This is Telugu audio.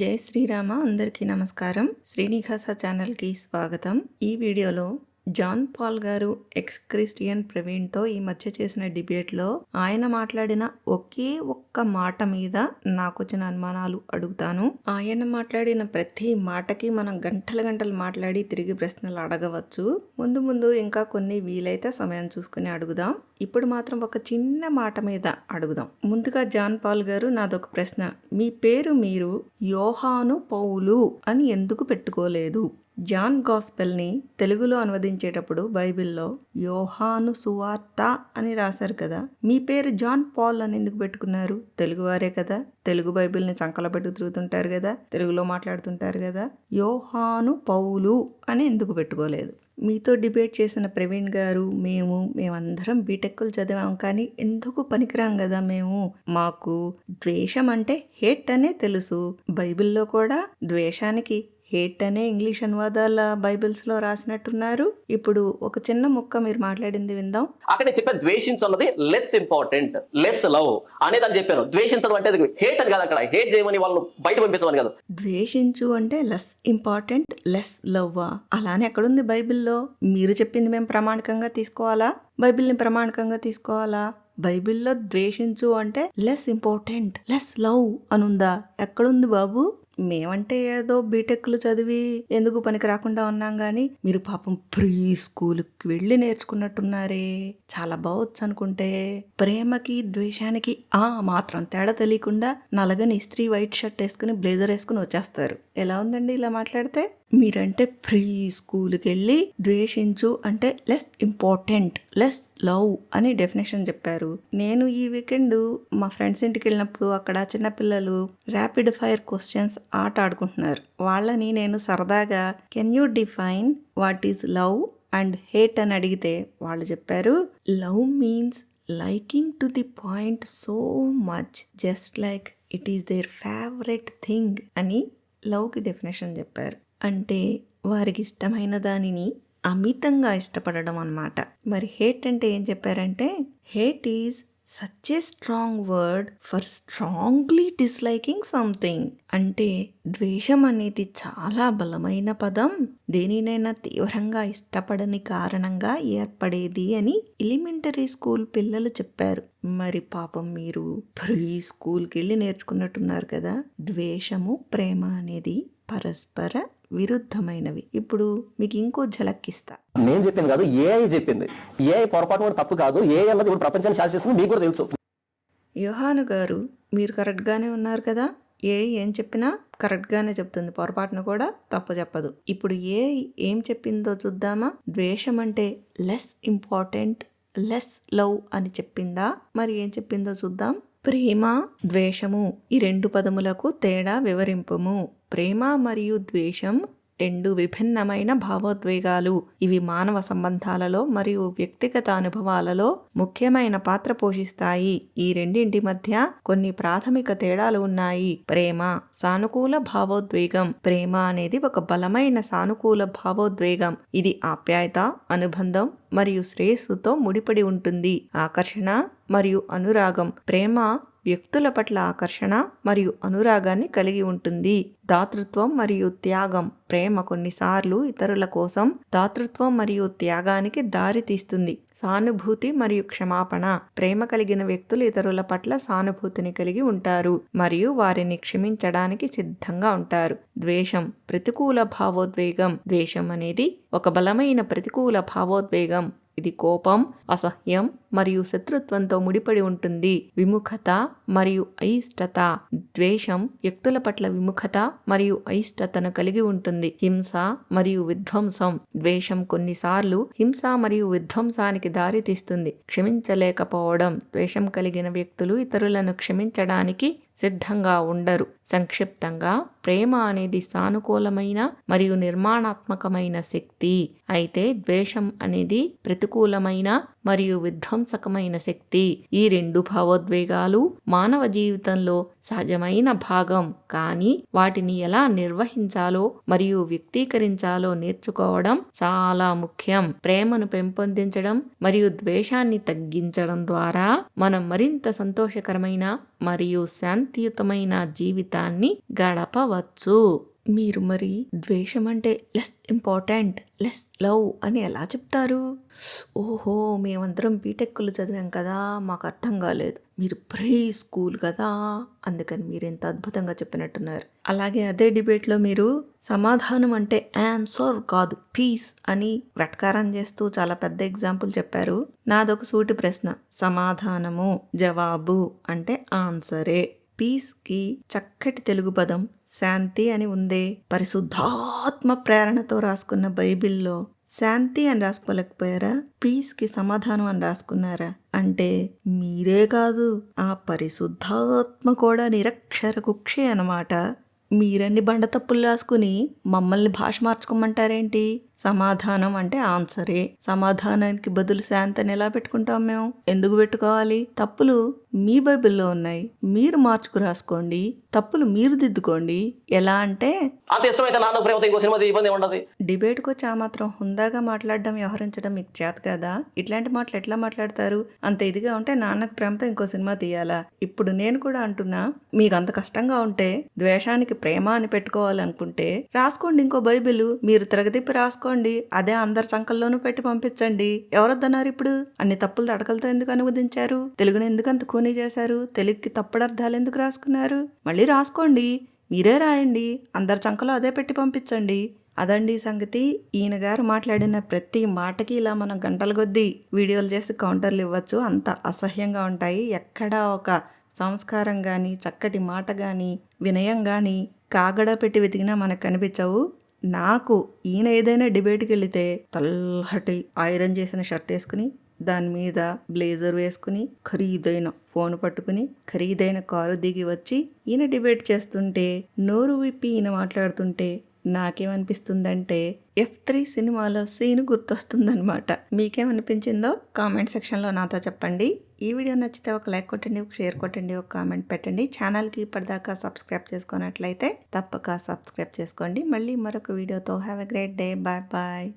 జై శ్రీరామ అందరికీ నమస్కారం. శ్రీనివాస ఛానల్కి స్వాగతం. ఈ వీడియోలో జాన్ పాల్ గారు ఎక్స్ క్రిస్టియన్ ప్రవీణ్తో ఈ మధ్య చేసిన డిబేట్లో ఆయన మాట్లాడిన ఒకే ఒక్క మాట మీద నాకు వచ్చిన అనుమానాలు అడుగుతాను. ఆయన మాట్లాడిన ప్రతి మాటకి మనం గంటల గంటలు మాట్లాడి తిరిగి ప్రశ్నలు అడగవచ్చు. ముందు ముందు ఇంకా కొన్ని వీలైతే సమయం చూసుకుని అడుగుదాం. ఇప్పుడు మాత్రం ఒక చిన్న మాట మీద అడుగుదాం. ముందుగా జాన్ పాల్ గారు నాదొక ప్రశ్న. మీ పేరు మీరు? యోహాను పౌలు అని ఎందుకు పెట్టుకోలేదు? జాన్ గాస్పెల్ని తెలుగులో అనువదించేటప్పుడు బైబిల్లో యోహాను సువార్త అని రాశారు కదా. మీ పేరు జాన్ పాల్ అని ఎందుకు పెట్టుకున్నారు? తెలుగువారే కదా. తెలుగు బైబిల్ని చంకల పెట్టు తిరుగుతుంటారు కదా. తెలుగులో మాట్లాడుతుంటారు కదా. యోహాను పౌలు అని ఎందుకు పెట్టుకోలేదు? మీతో డిబేట్ చేసిన ప్రవీణ్ గారు మేము మేమందరం బీటెక్కులు చదివాం కానీ ఎందుకు పనికిరాం కదా మేము? మాకు ద్వేషం అంటే హేట్ అనే తెలుసు. బైబిల్లో కూడా ద్వేషానికి హేట్ అనే ఇంగ్లీష్ అనువాదాల బైబిల్స్లో రాసినట్టున్నారు. ఇప్పుడు ఒక చిన్న ముక్క మీరు మాట్లాడింది విందాం. అక్కడ నేను చెప్పాను ద్వేషించున్నది లెస్ ఇంపార్టెంట్ లెస్ లవ్ అనేది అని చెప్పాను ద్వేషించడం అంటే హేట్ అని కాదు అక్కడ. హేట్ చేయమని వాళ్ళు బయట పంపించమని కాదు. ద్వేషించు అంటే లెస్ ఇంపార్టెంట్ లెస్ లవ్వా అలానే ఎక్కడుంది బైబిల్లో? మీరు చెప్పింది మేము ప్రామాణికంగా తీసుకోవాలా? బైబిల్ని ప్రామాణికంగా తీసుకోవాలా? బైబిల్లో ద్వేషించు అంటే లెస్ ఇంపార్టెంట్ లెస్ లవ్ అనుందా? ఎక్కడుంది బాబు? మేమంటే ఏదో బీటెక్లు చదివి ఎందుకు పనికి రాకుండా ఉన్నాం కానీ మీరు పాపం ప్రీ స్కూల్కి వెళ్ళి నేర్చుకున్నట్టున్నారే. చాలా బాగొచ్చు అనుకుంటే. ప్రేమకి ద్వేషానికి ఆ మాత్రం తేడా తెలియకుండా నలగని ఇస్త్రీ వైట్ షర్ట్ వేసుకుని బ్లేజర్ వేసుకుని వచ్చేస్తారు. ఎలా ఉందండి ఇలా మాట్లాడితే? మీరంటే ప్రీ స్కూల్కి వెళ్ళి ద్వేషించు అంటే లెస్ ఇంపార్టెంట్ లెస్ లవ్ అని డెఫినేషన్ చెప్పారు. నేను ఈ వీకెండ్ మా ఫ్రెండ్స్ ఇంటికి వెళ్ళినప్పుడు అక్కడ చిన్నపిల్లలు ర్యాపిడ్ ఫైర్ క్వశ్చన్స్ ఆట ఆడుకుంటున్నారు. వాళ్ళని నేను సరదాగా can you define what is love and hate అని అడిగితే వాళ్ళు చెప్పారు love means liking to the point so much just like it is their favourite thing అని లవ్కి డెఫినేషన్ చెప్పారు. అంటే వారికి ఇష్టమైన దానిని అమితంగా ఇష్టపడడం అనమాట మరి హేట్ అంటే ఏం చెప్పారంటే hate is such a strong word for strongly disliking something. అంటే ద్వేషం అనేది చాలా బలమైన పదం. దేనినైనా తీవ్రంగా ఇష్టపడని కారణంగా ఏర్పడేది అని ఎలిమెంటరీ స్కూల్ పిల్లలు చెప్పారు. మరి పాపం మీరు ప్రీ స్కూల్కి వెళ్ళి నేర్చుకున్నట్టున్నారు కదా. ద్వేషము ప్రేమ అనేది పరస్పర విరుద్ధమైనవి. ఇప్పుడు మీకు ఇంకో ఝలక్కిస్తా నేను చెప్పింది కాదు ఏఐ చెప్పింది. ఏఐ పొరపాటు కూడా తప్పు కాదు. ఏఐ అన్నది ఇప్పుడు ప్రపంచాన్ని శాసిస్తుంది మీకు కూడా తెలుసు. యోహాను గారు మీరు కరెక్ట్గానే ఉన్నారు కదా? ఏ ఏం చెప్పినా కరెక్ట్గానే చెప్తుంది. పొరపాటును కూడా తప్పు చెప్పదు. ఇప్పుడు ఏ ఏం చెప్పిందో చూద్దామా? ద్వేషం అంటే లెస్ ఇంపార్టెంట్ లెస్ లవ్ అని చెప్పిందా? మరి ఏం చెప్పిందో చూద్దాం. ప్రేమ ద్వేషము ఈ రెండు పదములకు తేడా వివరింపుము. ప్రేమ మరియు ద్వేషం రెండు విభిన్నమైన భావోద్వేగాలు. ఇవి మానవ సంబంధాలలో మరియు వ్యక్తిగత అనుభవాలలో ముఖ్యమైన పాత్ర పోషిస్తాయి. ఈ రెండింటి మధ్య కొన్ని ప్రాథమిక తేడాలు ఉన్నాయి. ప్రేమ సానుకూల భావోద్వేగం. ప్రేమ అనేది ఒక బలమైన సానుకూల భావోద్వేగం. ఇది ఆప్యాయత అనుబంధం మరియు శ్రేయస్సుతో ముడిపడి ఉంటుంది. ఆకర్షణ మరియు అనురాగం. ప్రేమ వ్యక్తుల పట్ల ఆకర్షణ మరియు అనురాగాన్ని కలిగి ఉంటుంది. దాతృత్వం మరియు త్యాగం. ప్రేమ కొన్నిసార్లు ఇతరుల కోసం దాతృత్వం మరియు త్యాగానికి దారి తీస్తుంది సానుభూతి మరియు క్షమాపణ. ప్రేమ కలిగిన వ్యక్తులు ఇతరుల పట్ల సానుభూతిని కలిగి ఉంటారు మరియు వారిని క్షమించడానికి సిద్ధంగా ఉంటారు. ద్వేషం ప్రతికూల భావోద్వేగం. ద్వేషం అనేది ఒక బలమైన ప్రతికూల భావోద్వేగం. ఇది కోపం అసహ్యం మరియు శత్రుత్వంతో ముడిపడి ఉంటుంది. విముఖత మరియు అయిష్టత. ద్వేషం వ్యక్తుల పట్ల విముఖత మరియు అయిష్టతను కలిగి ఉంటుంది. హింస మరియు విధ్వంసం. ద్వేషం కొన్నిసార్లు హింస మరియు విధ్వంసానికి దారితీస్తుంది క్షమించలేకపోవడం. ద్వేషం కలిగిన వ్యక్తులు ఇతరులను క్షమించడానికి సిద్ధంగా ఉండరు. సంక్షిప్తంగా ప్రేమ అనేది సానుకూలమైన మరియు నిర్మాణాత్మకమైన శక్తి. అయితే ద్వేషం అనేది ప్రతికూలమైన మరియు విధ్వంసకమైన శక్తి. ఈ రెండు భావోద్వేగాలు మానవ జీవితంలో సహజమైన భాగం. కానీ వాటిని ఎలా నిర్వహించాలో మరియు వ్యక్తీకరించాలో నేర్చుకోవడం చాలా ముఖ్యం. ప్రేమను పెంపొందించడం మరియు ద్వేషాన్ని తగ్గించడం ద్వారా మనం మరింత సంతోషకరమైన మరియు శాంతియుతమైన జీవితాన్ని గడపవచ్చు. మీరు మరి ద్వేషం అంటే లెస్ ఇంపార్టెంట్ లెస్ లవ్ అని ఎలా చెప్తారు? ఓహో మేమందరం బీటెక్లు చదివాం కదా మాకు అర్థం కాలేదు. మీరు ప్రీ స్కూల్ కదా అందుకని మీరు ఎంత అద్భుతంగా చెప్పినట్టున్నారు. అలాగే అదే డిబేట్లో మీరు సమాధానం అంటే ఆన్సర్ కాదు పీస్ అని వెటకారం చేస్తూ చాలా పెద్ద ఎగ్జాంపుల్ చెప్పారు. నాదొక సూటి ప్రశ్న సమాధానము జవాబు అంటే ఆన్సరే. పీస్కి చక్కటి తెలుగు పదం శాంతి అని ఉందే. పరిశుద్ధాత్మ ప్రేరణతో రాసుకున్న బైబిల్లో శాంతి అని రాసుకోలేకపోయారా? పీస్కి సమాధానం అని రాసుకున్నారా? అంటే మీరే కాదు ఆ పరిశుద్ధాత్మ కూడా నిరక్షర కుక్షే అన్నమాట. మీరన్ని బండ తప్పులు రాసుకుని మమ్మల్ని భాష మార్చుకోమంటారేంటి? సమాధానం అంటే ఆన్సరే. సమాధానానికి బదులు శాంతి అని ఎలా పెట్టుకుంటాం మేము? ఎందుకు పెట్టుకోవాలి? తప్పులు మీ బైబిల్లో ఉన్నాయి. మీరు మార్చుకు రాసుకోండి. తప్పులు మీరు దిద్దుకోండి. ఎలా అంటే అంత ఇష్టమైతే నాన్న ప్రేమతో ఇంకో సినిమా ఇబ్బంది ఉండదు డిబేట్కి వచ్చి ఆ మాత్రం హుందాగా మాట్లాడడం వ్యవహరించడం మీకు చేత కదా? ఇట్లాంటి మాటలు ఎట్లా మాట్లాడతారు? అంత ఇదిగా ఉంటే నాన్నకు ప్రేమతో ఇంకో సినిమా తీయాలా? ఇప్పుడు నేను కూడా అంటున్నా మీకు అంత కష్టంగా ఉంటే ద్వేషానికి ప్రేమ అని పెట్టుకోవాలనుకుంటే రాసుకోండి ఇంకో బైబిల్. మీరు తిరగతిప్పి రాసుకోండి. అదే అందరి సంకల్లోనూ పెట్టి పంపించండి. ఎవరొద్దన్నారు ఇప్పుడు? అన్ని తప్పులు తడకలతో ఎందుకు అనువదించారు? తెలుగుని ఎందుకు అంత కూనీ చేశారు? తెలుగుకి తప్పుడు అర్థాలు ఎందుకు రాసుకున్నారు? మళ్ళీ రాసుకోండి. మీరే రాయండి. అందరి చంకలో అదే పెట్టి పంపించండి. అదండి సంగతి. ఈయన గారు మాట్లాడిన ప్రతి మాటకి ఇలా మనం గంటల కొద్దీ వీడియోలు చేసి కౌంటర్లు ఇవ్వచ్చు. అంత అసహ్యంగా ఉంటాయి. ఎక్కడా ఒక సంస్కారం కానీ చక్కటి మాట కానీ వినయం కానీ కాగడా పెట్టి వెతికినా మనకు కనిపించవు. నాకు ఈయన ఏదైనా డిబేట్కి వెళితే తల్లహటి ఐరన్ చేసిన షర్ట్ వేసుకుని దాని మీద బ్లేజర్ వేసుకుని ఖరీదైన ఫోన్ పట్టుకుని ఖరీదైన కారు దిగి వచ్చి ఈయన డిబేట్ చేస్తుంటే నోరు విప్పి ఈయన మాట్లాడుతుంటే నాకేమనిపిస్తుందంటే ఎఫ్ త్రీ సినిమాలో సీన్ గుర్తొస్తుందనమాట మీకేమనిపించిందో కామెంట్ సెక్షన్లో నాతో చెప్పండి. ఈ వీడియో నచ్చితే ఒక లైక్ కొట్టండి ఒక షేర్ కొట్టండి ఒక కామెంట్ పెట్టండి. ఛానల్కి ఇప్పటిదాకా సబ్స్క్రైబ్ చేసుకున్నట్లయితే తప్పక సబ్స్క్రైబ్ చేసుకోండి. మళ్ళీ మరొక వీడియోతో have a great day bye bye